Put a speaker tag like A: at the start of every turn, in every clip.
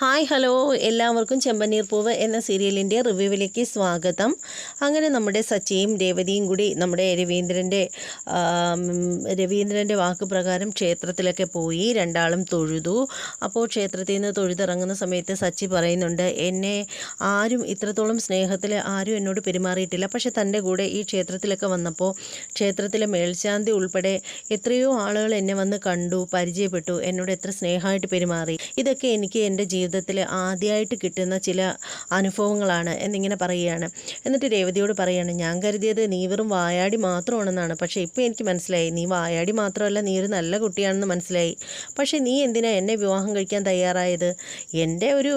A: Hi hello. എല്ലാവർക്കും ചെമ്പനീർ പൂവ് എന്ന സീരിയലിന്റെ റിവ്യൂവിലേക്ക് സ്വാഗതം. അങ്ങനെ നമ്മുടെ സച്ചിയും രേവതിയും കൂടി നമ്മുടെ രവീന്ദ്രന്റെ രവീന്ദ്രന്റെ വാക്ക് പ്രകാരം ക്ഷേത്രത്തിലൊക്കെ പോയി രണ്ടാളും തൊഴുതു. അപ്പോൾ ക്ഷേത്രത്തിൽ നിന്ന് തൊഴുതിറങ്ങുന്ന സമയത്ത് സച്ചി പറയുന്നുണ്ട് എന്നെ ആരും ഇത്രത്തോളം സ്നേഹത്തിൽ ആരും എന്നോട് പെരുമാറിയിട്ടില്ല. പക്ഷെ തന്റെ കൂടെ ഈ ക്ഷേത്രത്തിലൊക്കെ വന്നപ്പോൾ ക്ഷേത്രത്തിലെ മേൽശാന്തി ഉൾപ്പെടെ എത്രയോ ആളുകൾ എന്നെ വന്ന് കണ്ടു പരിചയപ്പെട്ടു എന്നോട് എത്ര സ്നേഹമായിട്ട് പെരുമാറി. ഇതൊക്കെ എനിക്ക് എന്റെ ജീവിതത്തിൽ ആദ്യമായിട്ട് കിട്ടുന്ന ചില അനുഭവങ്ങളാണ് എന്നിങ്ങനെ പറയുകയാണ്. എന്നിട്ട് രേവതിയോട് പറയുകയാണ് ഞാൻ കരുതിയത് നീ വെറും വായാടി മാത്രമാണെന്നാണ്. പക്ഷേ ഇപ്പോൾ എനിക്ക് മനസ്സിലായി. നീ വായാടി മാത്രമല്ല നീ ഒരു നല്ല കുട്ടിയാണെന്ന് മനസ്സിലായി. പക്ഷേ നീ എന്തിനാ എന്നെ വിവാഹം കഴിക്കാൻ തയ്യാറായത്? എന്റെ ഒരു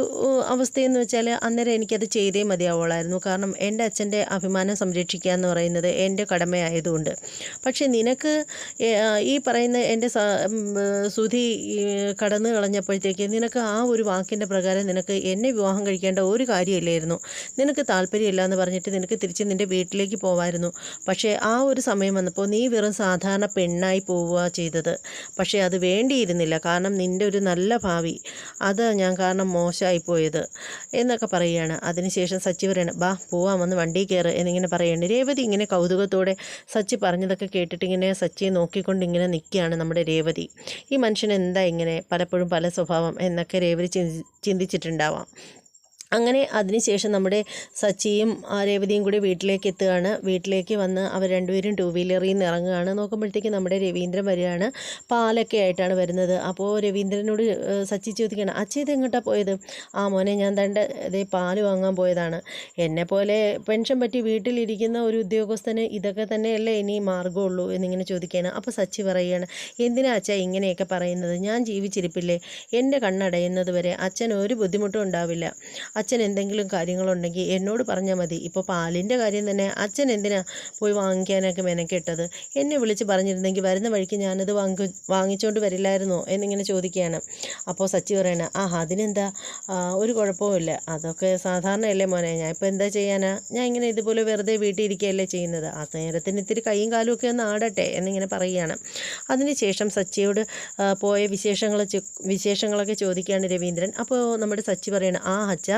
A: അവസ്ഥയെന്ന് വെച്ചാൽ അന്നേരം എനിക്കത് ചെയ്തേ മതിയാവുള്ളായിരുന്നു. കാരണം എന്റെ അച്ഛന്റെ അഭിമാനം സംരക്ഷിക്കുക എന്ന് പറയുന്നത് എന്റെ കടമയായതുകൊണ്ട്. പക്ഷേ നിനക്ക് ഈ പറയുന്ന എന്റെ സുധി കടന്നു കളഞ്ഞപ്പോഴത്തേക്ക് നിനക്ക് ആ ഒരു വാക്കിന്റെ പ്രകാരം നിനക്ക് എന്നെ വിവാഹം കഴിക്കേണ്ട ഒരു കാര്യമില്ലായിരുന്നു. നിനക്ക് താല്പര്യമില്ല എന്ന് പറഞ്ഞിട്ട് നിനക്ക് തിരിച്ച് നിന്റെ വീട്ടിലേക്ക് പോവായിരുന്നു. പക്ഷേ ആ ഒരു സമയം വന്നപ്പോൾ നീ വെറും സാധാരണ പെണ്ണായി പോവുക ചെയ്തത്. പക്ഷേ അത് വേണ്ടിയിരുന്നില്ല. കാരണം നിന്റെ ഒരു നല്ല ഭാവി. അത് ഞാൻ കാരണം മോശമായി പോയത് എന്നൊക്കെ പറയുകയാണ്. അതിനുശേഷം സച്ചി പറയണം ബാ പോവാൻ വന്ന് വണ്ടി കയറ് എന്നിങ്ങനെ പറയുന്നുണ്ട് രേവതി ഇങ്ങനെ കൗതുകത്തോടെ സച്ചി പറഞ്ഞതൊക്കെ കേട്ടിട്ട് ഇങ്ങനെ സച്ചിയെ നോക്കിക്കൊണ്ട് ഇങ്ങനെ നിൽക്കുകയാണ് നമ്മുടെ രേവതി. ഈ മനുഷ്യൻ എന്താ ഇങ്ങനെ പലപ്പോഴും പല സ്വഭാവം എന്നൊക്കെ രേവതി ചിന്തിച്ചിട്ടുണ്ടാവാം. അങ്ങനെ അതിനുശേഷം നമ്മുടെ സച്ചിയും രേവതിയും കൂടി വീട്ടിലേക്ക് എത്തുകയാണ്. വീട്ടിലേക്ക് വന്ന് അവർ രണ്ടുപേരും ടൂ വീലറിൽ നിന്ന് ഇറങ്ങുകയാണ്. നോക്കുമ്പോഴത്തേക്ക് നമ്മുടെ രവീന്ദ്രൻ വരികയാണ്. പാലൊക്കെ ആയിട്ടാണ് വരുന്നത്. അപ്പോൾ രവീന്ദ്രനോട് സച്ചി ചോദിക്കുകയാണ് അച്ഛൻ ഇത് എങ്ങോട്ടാണ് പോയത്? ആ മോനെ ഞാൻ തന്റെ ഇതേ പാൽ വാങ്ങാൻ പോയതാണ്. എന്നെ പോലെ പെൻഷൻ പറ്റി വീട്ടിലിരിക്കുന്ന ഒരു ഉദ്യോഗസ്ഥന് ഇതൊക്കെ തന്നെയല്ലേ ഇനി മാർഗമുള്ളൂ എന്നിങ്ങനെ ചോദിക്കുകയാണ്. അപ്പോൾ സച്ചി പറയുകയാണ് എന്തിനാ അച്ഛാ ഇങ്ങനെയൊക്കെ പറയുന്നത്? ഞാൻ ജീവിച്ചിരിപ്പില്ലേ? എന്റെ കണ്ണടയുന്നത് വരെ അച്ഛൻ ഒരു ബുദ്ധിമുട്ടും ഉണ്ടാവില്ല. അച്ഛൻ എന്തെങ്കിലും കാര്യങ്ങളുണ്ടെങ്കിൽ എന്നോട് പറഞ്ഞാൽ മതി. ഇപ്പോൾ പാലിന്റെ കാര്യം തന്നെ അച്ഛൻ എന്തിനാ പോയി വാങ്ങിക്കാനൊക്കെ മെനക്കെട്ടത്? എന്നെ വിളിച്ച് പറഞ്ഞിരുന്നെങ്കിൽ വരുന്ന വഴിക്ക് ഞാനത് വാങ്ങി വാങ്ങിച്ചുകൊണ്ട് വരില്ലായിരുന്നോ എന്നിങ്ങനെ ചോദിക്കുകയാണ്. അപ്പോൾ സച്ചി പറയണ ആ അതിനെന്താ? ഒരു കുഴപ്പവുമില്ല അതൊക്കെ സാധാരണയല്ലേ മോനെ. ഞാൻ ഇപ്പോൾ എന്താ ചെയ്യാനാ? ഞാൻ ഇങ്ങനെ ഇതുപോലെ വെറുതെ വീട്ടിൽ ഇരിക്കുകയല്ലേ ചെയ്യുന്നത്. ആ നേരത്തിന് ഇത്തിരി കൈയും കാലും ഒക്കെ ഒന്ന് ആടട്ടെ എന്നിങ്ങനെ പറയുകയാണ്. അതിനുശേഷം സച്ചിയോട് പോയ വിശേഷങ്ങൾ വിശേഷങ്ങളൊക്കെ ചോദിക്കുകയാണ് രവീന്ദ്രൻ. അപ്പോൾ നമ്മുടെ സച്ചി പറയണം ആ അച്ഛാ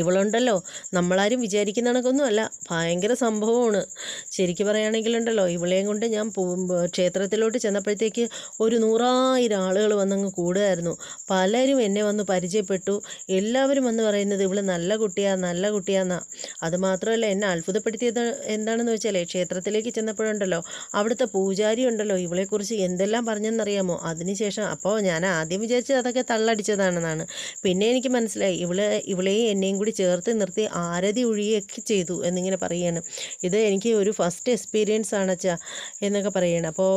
A: ഇവളുണ്ടല്ലോ. നമ്മളാരും വിചാരിക്കുന്ന കണക്കൊന്നും അല്ല ഭയങ്കര സംഭവമാണ്. ശരിക്കും പറയുകയാണെങ്കിലുണ്ടല്ലോ ഇവളെയും കൊണ്ട് ഞാൻ ക്ഷേത്രത്തിലോട്ട് ചെന്നപ്പോഴത്തേക്ക് ഒരു നൂറായിരം ആളുകൾ വന്നങ്ങ് കൂടുമായിരുന്നു പലരും എന്നെ വന്ന് പരിചയപ്പെട്ടു. എല്ലാവരും വന്ന് പറയുന്നത് ഇവൾ നല്ല കുട്ടിയാ നല്ല കുട്ടിയാന്നാ. അതുമാത്രമല്ല എന്നെ അത്ഭുതപ്പെടുത്തിയത് എന്താണെന്ന് വെച്ചാൽ ക്ഷേത്രത്തിലേക്ക് ചെന്നപ്പോഴുണ്ടല്ലോ അവിടുത്തെ പൂജാരി ഉണ്ടല്ലോ ഇവളെക്കുറിച്ച് എന്തെല്ലാം പറഞ്ഞെന്നറിയാമോ? അതിനുശേഷം അപ്പോൾ ഞാൻ ആദ്യം വിചാരിച്ചത് അതൊക്കെ തള്ളടിച്ചതാണെന്നാണ്. പിന്നെ എനിക്ക് മനസ്സിലായി ഇവളെ ഇവളെയും എന്നെയും കൂടി ചേർത്ത് നിർത്തി ആരതി ഒഴിയൊക്കെ ചെയ്തു എന്നിങ്ങനെ പറയുകയാണ്. ഇത് എനിക്ക് ഒരു ഫസ്റ്റ് എക്സ്പീരിയൻസ് ആണ് അച്ഛാ എന്നൊക്കെ പറയുകയാണ്. അപ്പോൾ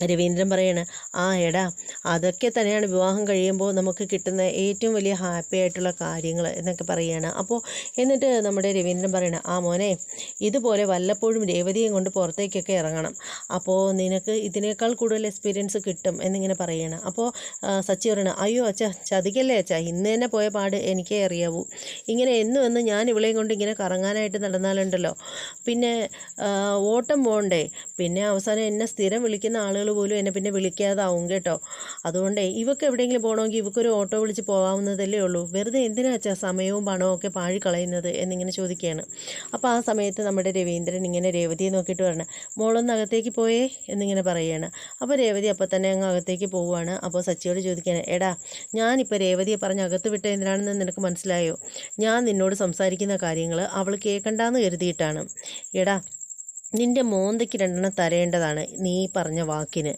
A: രവീന്ദ്രൻ പറയാണ് ആ എടാ അതൊക്കെ തന്നെയാണ് വിവാഹം കഴിയുമ്പോൾ നമുക്ക് കിട്ടുന്ന ഏറ്റവും വലിയ ഹാപ്പി ആയിട്ടുള്ള കാര്യങ്ങൾ എന്നൊക്കെ പറയുകയാണ് അപ്പോൾ എന്നിട്ട് നമ്മുടെ രവീന്ദ്രൻ പറയണ ആ മോനെ ഇതുപോലെ വല്ലപ്പോഴും രേവതിയും കൊണ്ട് പുറത്തേക്കൊക്കെ ഇറങ്ങണം. അപ്പോൾ നിനക്ക് ഇതിനേക്കാൾ കൂടുതൽ എക്സ്പീരിയൻസ് കിട്ടും എന്നിങ്ങനെ പറയണം. അപ്പോൾ സച്ചി പറയണ അയ്യോ അച്ഛ ചതിക്കല്ലേ അച്ഛാ ഇന്ന് തന്നെ പോയ പാട് എനിക്കേ അറിയാവൂ. ഇങ്ങനെ എന്നും എന്ന് ഞാൻ ഇവളെയും കൊണ്ട് ഇങ്ങനെ കറങ്ങാനായിട്ട് നടന്നാലുണ്ടല്ലോ. പിന്നെ ഓട്ടം പോകണ്ടേ പിന്നെ അവസാനം എന്നെ സ്ഥിരം വിളിക്കുന്ന ആളുകൾ പോലും എന്നെ പിന്നെ വിളിക്കാതാവും കേട്ടോ. അതുകൊണ്ട് ഇവക്ക് എവിടെയെങ്കിലും പോകണമെങ്കിൽ ഇവക്കൊരു ഓട്ടോ വിളിച്ച് പോകാവുന്നതല്ലേ ഉള്ളൂ. വെറുതെ എന്തിനാ അച്ഛാ സമയവും പണവും ഒക്കെ പാഴി കളയുന്നത് എന്നിങ്ങനെ ചോദിക്കുകയാണ്. അപ്പോൾ ആ സമയത്ത് നമ്മുടെ രവീന്ദ്രൻ ഇങ്ങനെ രേവതിയെ നോക്കിയിട്ട് പറഞ്ഞു മോളൊന്ന് അകത്തേക്ക് പോയേ എന്നിങ്ങനെ പറയുകയാണ്. അപ്പോൾ രേവതി അപ്പോൾ തന്നെ അങ്ങ് അകത്തേക്ക് പോവുകയാണ്. അപ്പോൾ സച്ചിയോട് ചോദിക്കുകയാണ് എടാ ഞാനിപ്പോൾ രേവതിയെ പറഞ്ഞ് അകത്ത് വിട്ട എന്തിനാണെന്ന് നിനക്ക് മനസ്സിലായോ? ഞാൻ നിന്നോട് സംസാരിക്കുന്ന കാര്യങ്ങൾ അവൾ കേൾക്കണ്ടെന്ന് കരുതിയിട്ടാണ്. എടാ നിന്റെ മോന്തയ്ക്ക് രണ്ടെണ്ണം തരേണ്ടതാണ് നീ പറഞ്ഞ വാക്കിന്.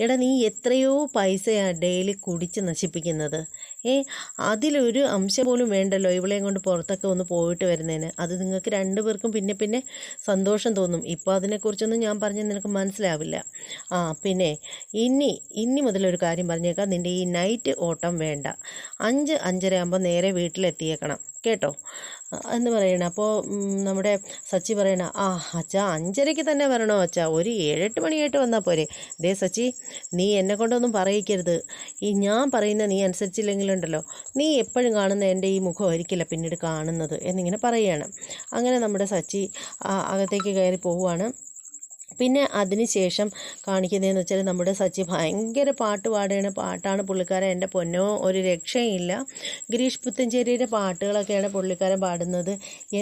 A: എടാ നീ എത്രയോ പൈസയാണ് ഡെയിലി കുടിച്ച് നശിപ്പിക്കുന്നത്. ഏ അതിലൊരു അംശം പോലും വേണ്ടല്ലോ ഇവളെയും കൊണ്ട് പുറത്തൊക്കെ ഒന്ന് പോയിട്ട് വരുന്നതിന്. അത് നിങ്ങൾക്ക് രണ്ടുപേർക്കും പിന്നെ പിന്നെ സന്തോഷം തോന്നും. ഇപ്പോൾ അതിനെക്കുറിച്ചൊന്നും ഞാൻ പറഞ്ഞാൽ നിനക്ക് മനസ്സിലാവില്ല. ആ പിന്നെ ഇനി ഇനി മുതലൊരു കാര്യം പറഞ്ഞേക്കാം. നിന്റെ ഈ നൈറ്റ് ഓട്ടം വേണ്ട. അഞ്ച് അഞ്ചര ആകുമ്പോൾ നേരെ വീട്ടിലെത്തിയേക്കണം. കേട്ടോ? എന്ന് പറയണം. അപ്പോൾ നമ്മുടെ സച്ചി പറയണ ആ അച്ഛാ അഞ്ചരയ്ക്ക് തന്നെ വരണോ അച്ഛാ? ഒരു ഏഴെട്ട് മണിയായിട്ട് വന്നാൽ പോരെ. ദേ സച്ചി നീ എന്നെ കൊണ്ടൊന്നും പറയിക്കരുത്. ഈ ഞാൻ പറയുന്ന നീ അനുസരിച്ചില്ലെങ്കിലുണ്ടല്ലോ നീ എപ്പോഴും കാണുന്ന എന്റെ ഈ മുഖം ഒരിക്കല പിന്നീട് കാണുന്നത് എന്നിങ്ങനെ പറയുകയാണ് അങ്ങനെ നമ്മുടെ സച്ചി അകത്തേക്ക് കയറി പോവുകയാണ്. പിന്നെ അതിനുശേഷം കാണിക്കുന്നതെന്ന് വെച്ചാൽ നമ്മുടെ സച്ചി ഭയങ്കര പാട്ട് പാടുകയാണ്. പാട്ടാണ് പുള്ളിക്കാരൻ എന്റെ പൊന്നോ ഒരു രക്ഷയില്ല. ഗിരീഷ് പുത്തഞ്ചേരിയുടെ പാട്ടുകളൊക്കെയാണ് പുള്ളിക്കാരൻ പാടുന്നത്.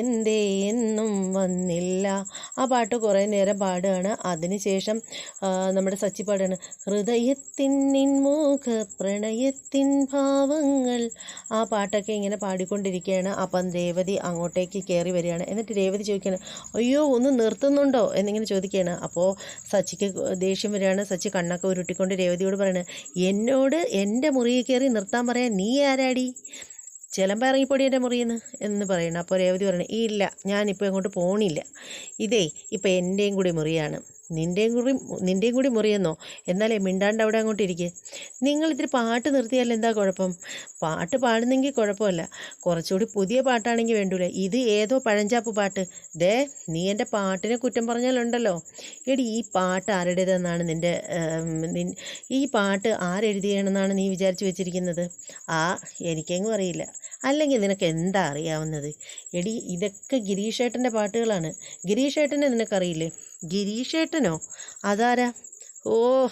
A: എന്തേ എന്നും വന്നില്ല. ആ പാട്ട് കുറേ നേരം പാടുകയാണ്. അതിനുശേഷം നമ്മുടെ സച്ചി പാടുകയാണ്. ഹൃദയത്തിൻ നിൻമുഖ പ്രണയത്തിൻ ഭാവങ്ങൾ. ആ പാട്ടൊക്കെ ഇങ്ങനെ പാടിക്കൊണ്ടിരിക്കുകയാണ്. അപ്പം രേവതി അങ്ങോട്ടേക്ക് കയറി വരികയാണ്. എന്നിട്ട് രേവതി ചോദിക്കുകയാണ് അയ്യോ ഒന്ന് നിർത്തുന്നുണ്ടോ? എന്നിങ്ങനെ ചോദിക്കുകയാണ്. അപ്പോൾ സച്ചിക്ക് ദേഷ്യം വരികയാണ്. സച്ചി കണ്ണൊക്കെ ഉരുട്ടിക്കൊണ്ട് രേവതിയോട് പറയണത് എന്നോട് എന്റെ മുറിയിൽ കയറി നിർത്താൻ പറയാൻ നീ ആരാടി? ചിലമ്പ ഇറങ്ങിപ്പൊടി എന്റെ മുറിയെന്ന്? എന്ന് പറയണം. അപ്പോൾ രേവതി പറയണേ ഇല്ല ഞാനിപ്പോൾ എങ്ങോട്ട് പോണില്ല. ഇതേ ഇപ്പം എന്റെയും കൂടി മുറിയാണ്. നിന്റെയും കൂടി നിന്റെയും കൂടി മുറിയെന്നോ? എന്നാലേ മിണ്ടാണ്ട് അവിടെ അങ്ങോട്ട് ഇരിക്കേ. നിങ്ങളിത്തിരി പാട്ട് നിർത്തിയാൽ എന്താ കുഴപ്പം? പാട്ട് പാടുന്നെങ്കിൽ കുഴപ്പമില്ല. കുറച്ചുകൂടി പുതിയ പാട്ടാണെങ്കിൽ വേണ്ടൂല. ഇത് ഏതോ പഴഞ്ചാപ്പ് പാട്ട്. ദേ നീ എന്റെ പാട്ടിനെ കുറ്റം പറഞ്ഞാലുണ്ടല്ലോ. എടി ഈ പാട്ട് ആരുടേതെന്നാണ് നിന്റെ ഈ പാട്ട് ആരെഴുതിയണമെന്നാണ് നീ വിചാരിച്ചു വെച്ചിരിക്കുന്നത്? ആ എനിക്കെങ്ങും അറിയില്ല. അല്ലെങ്കിൽ നിനക്ക് എന്താ അറിയാവുന്നത്? എടി ഇതൊക്കെ ഗിരീഷേട്ടന്റെ പാട്ടുകളാണ്. ഗിരീഷേട്ടനെ നിനക്കറിയില്ലേ? ഗിരീഷേട്ടനോ? അതാരാ? ഓ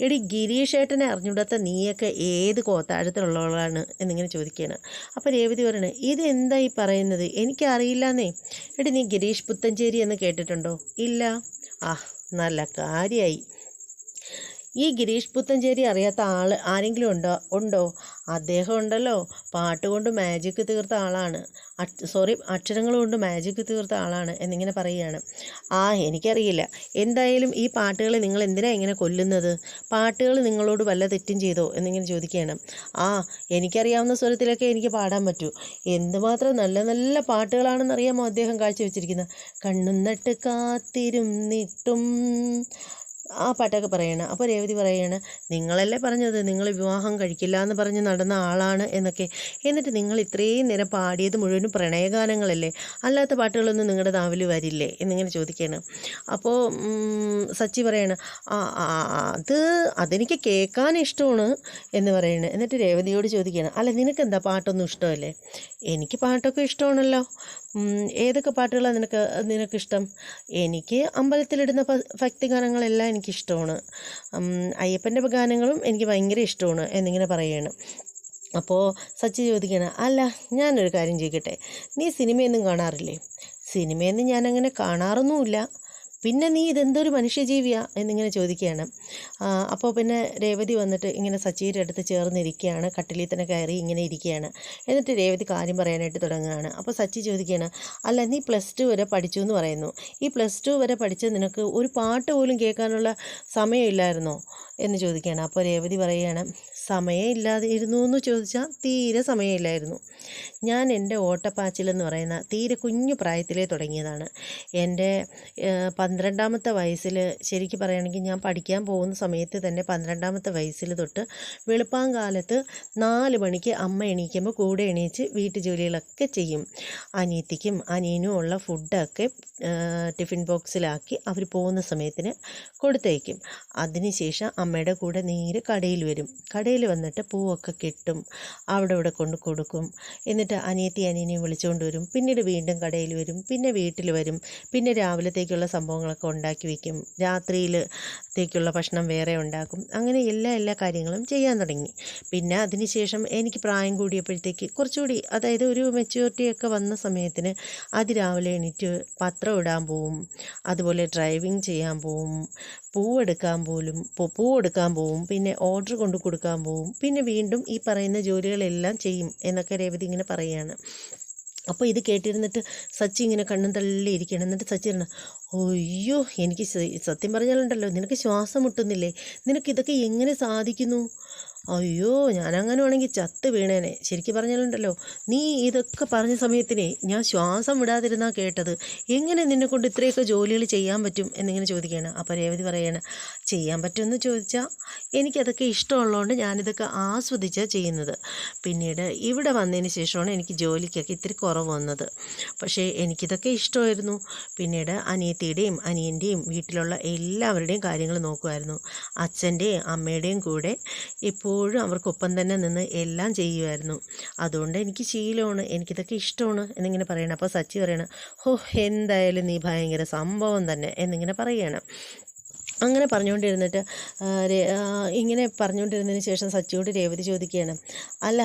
A: എടി ഗിരീഷേട്ടനെ അറിഞ്ഞൂടാത്ത നീയൊക്കെ ഏത് കോത്താഴത്തിലുള്ളവളാണ് എന്നിങ്ങനെ ചോദിക്കുകയാണ്. അപ്പോൾ രേവതി പറയണേ ഇത് എന്താ ഈ പറയുന്നത്? എനിക്കറിയില്ലെന്നേ. എടി നീ ഗിരീഷ് പുത്തഞ്ചേരി എന്ന് കേട്ടിട്ടുണ്ടോ? ഇല്ല. ആ നല്ല കാര്യമായി ഈ ഗിരീഷ് പുത്തഞ്ചേരി അറിയാത്ത ആൾ ആരെങ്കിലും ഉണ്ടോ? ഉണ്ടോ? അദ്ദേഹം ഉണ്ടല്ലോ പാട്ട് കൊണ്ട് മാജിക് തീർത്ത ആളാണ്. സോറി അക്ഷരങ്ങൾ കൊണ്ട് മാജിക് തീർത്ത ആളാണ് എന്നിങ്ങനെ പറയുകയാണ്. ആ എനിക്കറിയില്ല. എന്തായാലും ഈ പാട്ടുകളെ നിങ്ങൾ എന്തിനാണ് ഇങ്ങനെ കൊല്ലുന്നത്? പാട്ടുകൾ നിങ്ങളോട് വല്ല തെറ്റും ചെയ്തോ എന്നിങ്ങനെ ചോദിക്കുകയാണ്. ആ എനിക്കറിയാവുന്ന സ്വരത്തിലൊക്കെ എനിക്ക് പാടാൻ പറ്റൂ. എന്തുമാത്രം നല്ല നല്ല പാട്ടുകളാണെന്നറിയാമോ അദ്ദേഹം കാഴ്ചവെച്ചിരിക്കുന്നത്? കണ്ണും നട്ട് കാത്തിരുന്നിട്ടും ആ പാട്ടൊക്കെ പറയണം. അപ്പോൾ രേവതി പറയാണ് നിങ്ങളല്ലേ പറഞ്ഞത്? നിങ്ങൾ വിവാഹം കഴിക്കില്ല എന്ന് പറഞ്ഞ് നടന്ന ആളാണ് എന്നൊക്കെ. എന്നിട്ട് നിങ്ങൾ ഇത്രയും നേരം പാടിയത് മുഴുവനും പ്രണയഗാനങ്ങളല്ലേ? അല്ലാത്ത പാട്ടുകളൊന്നും നിങ്ങളുടെ നാവിൽ വരില്ലേ? എന്നിങ്ങനെ ചോദിക്കുകയാണ് അപ്പോൾ സച്ചി പറയാണ് അത് അതെനിക്ക് കേൾക്കാൻ ഇഷ്ടമാണ് എന്ന് പറയുന്നത് എന്നിട്ട് രേവതിയോട് ചോദിക്കുകയാണ് അല്ല നിനക്ക് എന്താ പാട്ടൊന്നും ഇഷ്ടമല്ലേ? എനിക്ക് പാട്ടൊക്കെ ഇഷ്ടമാണല്ലോ. ഏതൊക്കെ പാട്ടുകളാണ് നിനക്ക് നിനക്കിഷ്ടം? എനിക്ക് അമ്പലത്തിലിടുന്ന ഭക്തിഗാനങ്ങളെല്ലാം എനിക്കിഷ്ടമാണ്. അയ്യപ്പന്റെ ഗാനങ്ങളും എനിക്ക് ഭയങ്കര ഇഷ്ടമാണ് എന്നിങ്ങനെ പറയുകയാണ് അപ്പോൾ സച്ചി ചോദിക്കുകയാണ് അല്ല ഞാനൊരു കാര്യം ചോദിക്കട്ടെ? നീ സിനിമയൊന്നും കാണാറില്ലേ? സിനിമയൊന്നും ഞാനങ്ങനെ കാണാറൊന്നുമില്ല. പിന്നെ നീ ഇതെന്തൊരു മനുഷ്യജീവിയാ എന്നിങ്ങനെ ചോദിക്കുകയാണ്. അപ്പോൾ പിന്നെ രേവതി വന്നിട്ട് ഇങ്ങനെ സച്ചിയുടെ അടുത്ത് ചേർന്നിരിക്കുകയാണ്. കട്ടിലിൽ തന്നെ കയറി ഇങ്ങനെ ഇരിക്കുകയാണ്. എന്നിട്ട് രേവതി കാര്യം പറയാനായിട്ട് തുടങ്ങുകയാണ്. അപ്പോൾ സച്ചി ചോദിക്കുകയാണ് അല്ല നീ പ്ലസ് ടു വരെ പഠിച്ചു എന്ന് പറയുന്നു. ഈ പ്ലസ് ടു വരെ പഠിച്ച് നിനക്ക് ഒരു പാട്ട് പോലും കേൾക്കാനുള്ള സമയമില്ലായിരുന്നോ? എന്ന് ചോദിക്കുകയാണ്. അപ്പോൾ രേവതി പറയുകയാണ് സമയമില്ലാതെ ഇരുന്നു എന്ന് ചോദിച്ചാൽ തീരെ സമയമില്ലായിരുന്നു. ഞാൻ എന്റെ ഓട്ടപ്പാച്ചിലെന്ന് പറയുന്ന തീരെ കുഞ്ഞു പ്രായത്തിലേ തുടങ്ങിയതാണ്. എന്റെ പന്ത്രണ്ടാമത്തെ വയസ്സിൽ ശരിക്കും പറയുകയാണെങ്കിൽ ഞാൻ പഠിക്കാൻ പോകുന്ന സമയത്ത് തന്നെ പന്ത്രണ്ടാമത്തെ വയസ്സിൽ തൊട്ട് വെളുപ്പാങ്കാലത്ത് നാല് മണിക്ക് അമ്മ എണീക്കുമ്പോൾ കൂടെ എണീച്ച് വീട്ടു ജോലികളൊക്കെ ചെയ്യും. അനിയത്തിക്കും അനിയനും ഉള്ള ഫുഡൊക്കെ ടിഫിൻ ബോക്സിലാക്കി അവർ പോകുന്ന സമയത്തിന് കൊടുത്തയക്കും അതിനുശേഷം അമ്മയുടെ കൂടെ നേരെ കടയിൽ വരും. കടയിൽ വന്നിട്ട് പൂവൊക്കെ കിട്ടും അവിടെ ഇവിടെ കൊണ്ട് കൊടുക്കും. എന്നിട്ട് അനിയത്തി അനിയനെയും വിളിച്ചുകൊണ്ട് വരും. പിന്നീട് വീണ്ടും കടയിൽ വരും. പിന്നെ വീട്ടിൽ വരും. പിന്നെ രാവിലത്തേക്കുള്ള സംഭവങ്ങളൊക്കെ ഉണ്ടാക്കി വയ്ക്കും രാത്രിയിലത്തേക്കുള്ള ഭക്ഷണം വേറെ ഉണ്ടാക്കും. അങ്ങനെ എല്ലാ എല്ലാ കാര്യങ്ങളും ചെയ്യാൻ തുടങ്ങി. പിന്നെ അതിനുശേഷം എനിക്ക് പ്രായം കൂടിയപ്പോഴത്തേക്ക് കുറച്ചുകൂടി അതായത് ഒരു മെച്യൂരിറ്റിയൊക്കെ വന്ന സമയത്തിന് അതിരാവിലെ എണീറ്റ് പത്രം ഇടാൻ പോവും. അതുപോലെ ഡ്രൈവിംഗ് ചെയ്യാൻ പോവും. പൂവെടുക്കാൻ പോലും പൂവെടുക്കാൻ പോവും. പിന്നെ ഓർഡർ കൊണ്ട് കൊടുക്കാൻ പോവും. പിന്നെ വീണ്ടും ഈ പറയുന്ന ജോലികളെല്ലാം ചെയ്യും എന്നൊക്കെ രേവതി ഇങ്ങനെ പറയുകയാണ് അപ്പോൾ ഇത് കേട്ടിരുന്നിട്ട് സച്ചി ഇങ്ങനെ കണ്ണും തള്ളി ഇരിക്കുകയാണ്. എന്നിട്ട് സച്ചി പറഞ്ഞു അയ്യോ എനിക്ക് സത്യം പറഞ്ഞാലുണ്ടല്ലോ നിനക്ക് ശ്വാസം മുട്ടുന്നില്ലേ? നിനക്ക് ഇതൊക്കെ എങ്ങനെ സാധിക്കുന്നു? അയ്യോ ഞാനങ്ങനെ ആണെങ്കിൽ ചത്ത് വീണേനെ. ശരിക്കും പറഞ്ഞാലുണ്ടല്ലോ നീ ഇതൊക്കെ പറഞ്ഞ സമയത്തിനെ ഞാൻ ശ്വാസം വിടാതിരുന്നാ കേട്ടത്. എങ്ങനെ നിന്നെ കൊണ്ട് ഇത്രയൊക്കെ ജോലികൾ ചെയ്യാൻ പറ്റും എന്നിങ്ങനെ ചോദിക്കുകയാണ്. അപ്പോൾ രേവതി പറയാണ് ചെയ്യാൻ പറ്റുമെന്ന് ചോദിച്ചാൽ എനിക്കതൊക്കെ ഇഷ്ടമുള്ളതുകൊണ്ട് ഞാനിതൊക്കെ ആസ്വദിച്ചാണ് ചെയ്യുന്നത്. പിന്നീട് ഇവിടെ വന്നതിന് ശേഷമാണ് എനിക്ക് ജോലിക്കൊക്കെ ഇത്തിരി കുറവ് വന്നത്. പക്ഷേ എനിക്കിതൊക്കെ ഇഷ്ടമായിരുന്നു. പിന്നീട് അനിയത്തിയുടെയും അനിയന്റെയും വീട്ടിലുള്ള എല്ലാവരുടെയും കാര്യങ്ങൾ നോക്കുമായിരുന്നു അച്ഛന്റെയും അമ്മയുടെയും കൂടെ എപ്പോഴും അവർക്കൊപ്പം തന്നെ നിന്ന് എല്ലാം ചെയ്യുമായിരുന്നു. അതുകൊണ്ട് എനിക്ക് ശീലമാണ് എനിക്കിതൊക്കെ ഇഷ്ടമാണ് എന്നിങ്ങനെ പറയണം. അപ്പോൾ സച്ചി പറയണം ഹോ എന്തായാലും നീ ഭയങ്കര സംഭവം തന്നെ എന്നിങ്ങനെ പറയുകയാണ് അങ്ങനെ പറഞ്ഞുകൊണ്ടിരുന്നിട്ട് ഇങ്ങനെ പറഞ്ഞുകൊണ്ടിരുന്നതിന് ശേഷം സച്ചിയോട് രേവതി ചോദിക്കുകയാണ് അല്ല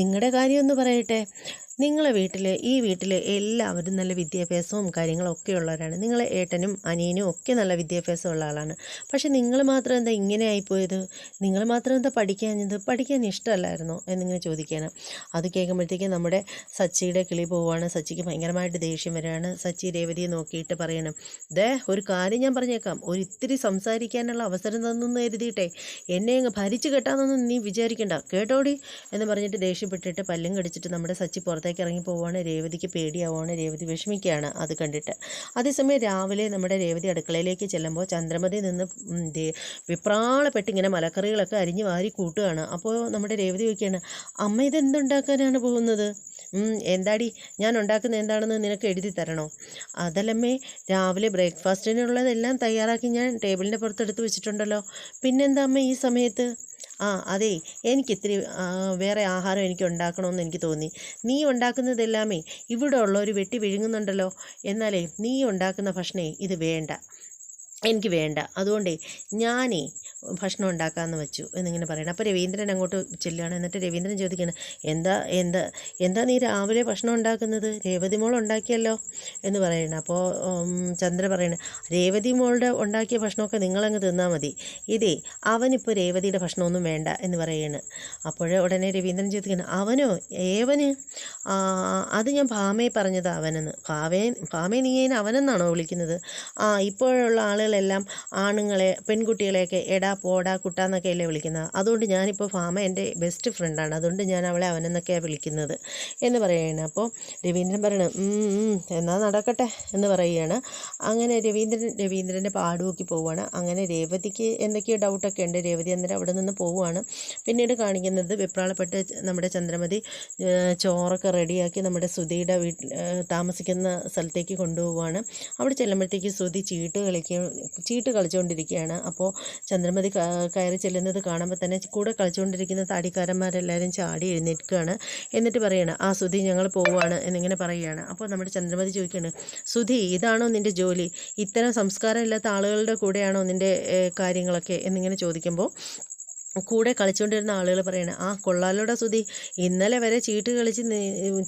A: നിങ്ങളുടെ കാര്യം ഒന്ന് പറയട്ടെ. നിങ്ങളെ വീട്ടിൽ ഈ വീട്ടിൽ എല്ലാവരും നല്ല വിദ്യാഭ്യാസവും കാര്യങ്ങളൊക്കെ ഉള്ളവരാണ്. നിങ്ങളെ ഏട്ടനും അനിയനും ഒക്കെ നല്ല വിദ്യാഭ്യാസമുള്ള ആളാണ്. പക്ഷേ നിങ്ങൾ മാത്രം എന്താ ഇങ്ങനെ ആയിപ്പോയത്? നിങ്ങൾ മാത്രം എന്താ പഠിക്കാഞ്ഞത്? പഠിക്കാൻ ഇഷ്ടമല്ലായിരുന്നോ? എന്നിങ്ങനെ ചോദിക്കുകയാണ്. അത് കേൾക്കുമ്പോഴത്തേക്കും നമ്മുടെ സച്ചിയുടെ കിളി പോവുകയാണ് സച്ചിക്ക് ഭയങ്കരമായിട്ട് ദേഷ്യം വരികയാണ്. സച്ചി രേവതിയെ നോക്കിയിട്ട് പറയണം ദേ ഒരു കാര്യം ഞാൻ പറഞ്ഞേക്കാം. ഒരു ഇത്തിരി സംസാരിക്കാനുള്ള അവസരം തന്നെന്ന് കരുതിയിട്ടെ. എന്നെ അങ്ങ് ഭരിച്ചു കെട്ടാന്നൊന്നും നീ വിചാരിക്കണ്ട. കേട്ടോടി? എന്ന് പറഞ്ഞിട്ട് ദേഷ്യപ്പെട്ടിട്ട് പല്ലും കടിച്ചിട്ട് നമ്മുടെ സച്ചി പുറത്തേക്ക് ഇറങ്ങി പോവുകയാണ് രേവതിക്ക് പേടിയാവുകയാണ് രേവതി വിഷമിക്കുകയാണ് അത് കണ്ടിട്ട്. അതേസമയം രാവിലെ നമ്മുടെ രേവതി അടുക്കളയിലേക്ക് ചെല്ലുമ്പോൾ ചന്ദ്രമതി നിന്ന് വിപ്രാളപ്പെട്ട് ഇങ്ങനെ മലക്കറികളൊക്കെ അരിഞ്ഞ് വാരി കൂട്ടുകയാണ്. അപ്പോൾ നമ്മുടെ രേവതി ചോദിക്കുകയാണ് അമ്മ ഇതെന്തുണ്ടാക്കാനാണ് പോകുന്നത്? എന്താടി? ഞാൻ ഉണ്ടാക്കുന്ന എന്താണെന്ന് നിനക്ക് എഴുതി തരണോ? അതല്ലമ്മേ രാവിലെ ബ്രേക്ക്ഫാസ്റ്റിനുള്ളതെല്ലാം തയ്യാറാക്കി ഞാൻ ടേബിളിന്റെ പുറത്തെടുത്ത് വെച്ചിട്ടുണ്ടല്ലോ. പിന്നെന്താ അമ്മ ഈ സമയത്ത്? ആ അതെ എനിക്കിത്തിരി വേറെ ആഹാരം എനിക്ക് ഉണ്ടാക്കണമെന്ന് എനിക്ക് തോന്നി. നീ ഉണ്ടാക്കുന്നതെല്ലാമേ ഇവിടെ ഉള്ളവർ വെട്ടി വിഴുങ്ങുന്നുണ്ടല്ലോ. എന്നാലേ നീ ഉണ്ടാക്കുന്ന ഭക്ഷണേ ഇത് വേണ്ട. എനിക്ക് വേണ്ട. അതുകൊണ്ടേ ഞാനേ ഭക്ഷണം ഉണ്ടാക്കാമെന്ന് വെച്ചു എന്നിങ്ങനെ പറയണം. അപ്പോൾ രവീന്ദ്രൻ അങ്ങോട്ട് ചെല്ലുകയാണ്. എന്നിട്ട് രവീന്ദ്രൻ ചോദിക്കുകയാണ് എന്താ എന്താ എന്താ നീ രാവിലെ ഭക്ഷണം ഉണ്ടാക്കുന്നത്? രേവതി മോൾ ഉണ്ടാക്കിയല്ലോ? എന്ന് പറയണം. അപ്പോൾ ചന്ദ്ര പറയണേ രേവതി മോളുടെ ഉണ്ടാക്കിയ ഭക്ഷണമൊക്കെ നിങ്ങളങ്ങ് തിന്നാൽ മതി. ഇതേ അവനിപ്പോൾ രേവതിയുടെ ഭക്ഷണമൊന്നും വേണ്ട. എന്ന് പറയാണ്. അപ്പോൾ ഉടനെ രവീന്ദ്രൻ ചോദിക്കുകയാണ് അവനോ? ഏവന്? അത് ഞാൻ ഭാമയെ പറഞ്ഞത് അവനെന്ന്. ഭാമേ നീ അതിന് അവനെന്നാണോ വിളിക്കുന്നത്? ആ ഇപ്പോഴുള്ള ആളുകളെല്ലാം ആണുങ്ങളെ പെൺകുട്ടികളെയൊക്കെ എടാ പോടാ കുട്ടാന്നൊക്കെ അല്ലേ വിളിക്കുന്നത്. അതുകൊണ്ട് ഞാനിപ്പോൾ ഫാമ എന്റെ ബെസ്റ്റ് ഫ്രണ്ടാണ് അതുകൊണ്ട് ഞാൻ അവളെ അവനെന്നൊക്കെയാണ് വിളിക്കുന്നത് എന്ന് പറയുകയാണ്. അപ്പോൾ രവീന്ദ്രൻ പറയണം "ഉം, ഉം, എന്നാ നടക്കട്ടെ എന്ന് പറയുകയാണ്. അങ്ങനെ രവീന്ദ്രൻ രവീന്ദ്രന്റെ പാടുമൊക്കെ പോവുകയാണ്. അങ്ങനെ രേവതിക്ക് എന്തൊക്കെയോ ഡൗട്ടൊക്കെ ഉണ്ട്. രേവതി അന്നേരം അവിടെ നിന്ന് പോവുകയാണ്. പിന്നീട് കാണിക്കുന്നത് വെപ്രാളപ്പെട്ട് നമ്മുടെ ചന്ദ്രമതി ചോറൊക്കെ റെഡിയാക്കി നമ്മുടെ സുധിയുടെ വീട്ടിൽ താമസിക്കുന്ന സ്ഥലത്തേക്ക് കൊണ്ടുപോവുകയാണ്. അവിടെ ചെല്ലുമ്പോഴത്തേക്ക് സുധി ചീട്ട് കളിക്കുക ചീട്ട് കളിച്ചുകൊണ്ടിരിക്കുകയാണ് അപ്പോൾ ചന്ദ്രമതി കയറി ചെല്ലുന്നത് കാണുമ്പോൾ തന്നെ കൂടെ കളിച്ചുകൊണ്ടിരിക്കുന്ന താടിക്കാരന്മാരെല്ലാവരും ചാടി എഴുന്നേൽക്കുകയാണ്. എന്നിട്ട് പറയാണ് ആ സുധി ഞങ്ങൾ പോവുകയാണ്. എന്നിങ്ങനെ പറയുകയാണ്. അപ്പോൾ നമ്മുടെ ചന്ദ്രമതി ചോദിക്കുകയാണ് സുധി ഇതാണോ നിന്റെ ജോലി? ഇത്തരം സംസ്കാരമില്ലാത്ത ആളുകളുടെ കൂടെയാണോ നിന്റെ കാര്യങ്ങളൊക്കെ? എന്നിങ്ങനെ ചോദിക്കുമ്പോൾ കൂടെ കളിച്ചുകൊണ്ടിരുന്ന ആളുകൾ പറയണ ആ കൊള്ളാലോടെ സ്തുതി ഇന്നലെ വരെ ചീട്ട് കളിച്ച്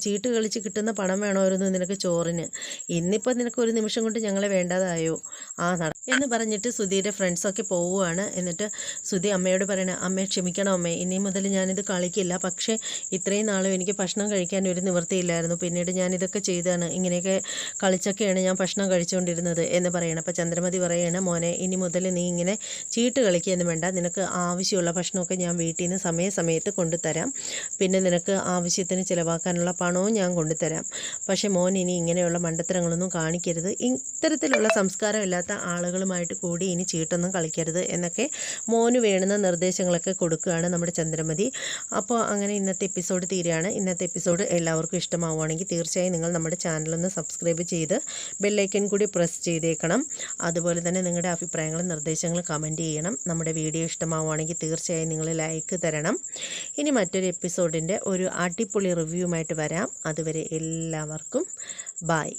A: ചീട്ട് കളിച്ച് കിട്ടുന്ന പണം വേണമായിരുന്നു നിനക്ക് ചോറിന്. ഇന്നിപ്പോൾ നിനക്ക് ഒരു നിമിഷം കൊണ്ട് ഞങ്ങളെ വേണ്ടതായോ? ആ നട എന്ന് പറഞ്ഞിട്ട് സുധിയുടെ ഫ്രണ്ട്സൊക്കെ പോവുകയാണ്. എന്നിട്ട് സുധി അമ്മയോട് പറയണ അമ്മയെ ക്ഷമിക്കണം അമ്മേ. ഇനി മുതൽ ഞാനിത് കളിക്കില്ല. പക്ഷേ ഇത്രയും നാളും എനിക്ക് ഭക്ഷണം കഴിക്കാൻ ഒരു നിവൃത്തിയില്ലായിരുന്നു. പിന്നീട് ഞാൻ ഇതൊക്കെ ചെയ്താണ് ഇങ്ങനെയൊക്കെ കളിച്ചൊക്കെയാണ് ഞാൻ ഭക്ഷണം കഴിച്ചുകൊണ്ടിരുന്നത് എന്ന് പറയണം. അപ്പോൾ ചന്ദ്രമതി പറയണേ മോനെ ഇനി മുതൽ നീ ഇങ്ങനെ ചീട്ട് കളിക്കുകയെന്ന് വേണ്ട. നിനക്ക് ആവശ്യമുള്ള ഭക്ഷണമൊക്കെ ഞാൻ വീട്ടിൽ നിന്ന് സമയസമയത്ത് കൊണ്ടുതരാം. പിന്നെ നിനക്ക് ആവശ്യത്തിന് ചിലവാക്കാനുള്ള പണവും ഞാൻ കൊണ്ടുതരാം. പക്ഷേ മോൻ ഇനി ഇങ്ങനെയുള്ള മണ്ടത്തരങ്ങളൊന്നും കാണിക്കരുത്. ഇത്തരത്തിലുള്ള സംസ്കാരമില്ലാത്ത ആളുകളുമായിട്ട് കൂടി ഇനി ചീട്ടൊന്നും കളിക്കരുത് എന്നൊക്കെ മോന് വേണ്ടുന്ന നിർദ്ദേശങ്ങളൊക്കെ കൊടുക്കുകയാണ് നമ്മുടെ ചന്ദ്രമതി. അപ്പോൾ അങ്ങനെ ഇന്നത്തെ എപ്പിസോഡ് തീരുകയാണ്. ഇന്നത്തെ എപ്പിസോഡ് എല്ലാവർക്കും ഇഷ്ടമാവുകയാണെങ്കിൽ തീർച്ചയായും നിങ്ങൾ നമ്മുടെ ചാനലൊന്ന് സബ്സ്ക്രൈബ് ചെയ്ത് ബെല്ലൈക്കൻ കൂടി പ്രസ് ചെയ്തേക്കണം. അതുപോലെ തന്നെ നിങ്ങളുടെ അഭിപ്രായങ്ങളും നിർദ്ദേശങ്ങളും കമന്റ് ചെയ്യണം. നമ്മുടെ വീഡിയോ ഇഷ്ടമാവുകയാണെങ്കിൽ തീർച്ചയായും നിങ്ങൾ ലൈക്ക് തരണം. ഇനി മറ്റൊരു എപ്പിസോഡിന്റെ ഒരു അടിപൊളി റിവ്യൂമായിട്ട് വരാം. അതുവരെ എല്ലാവർക്കും ബായ്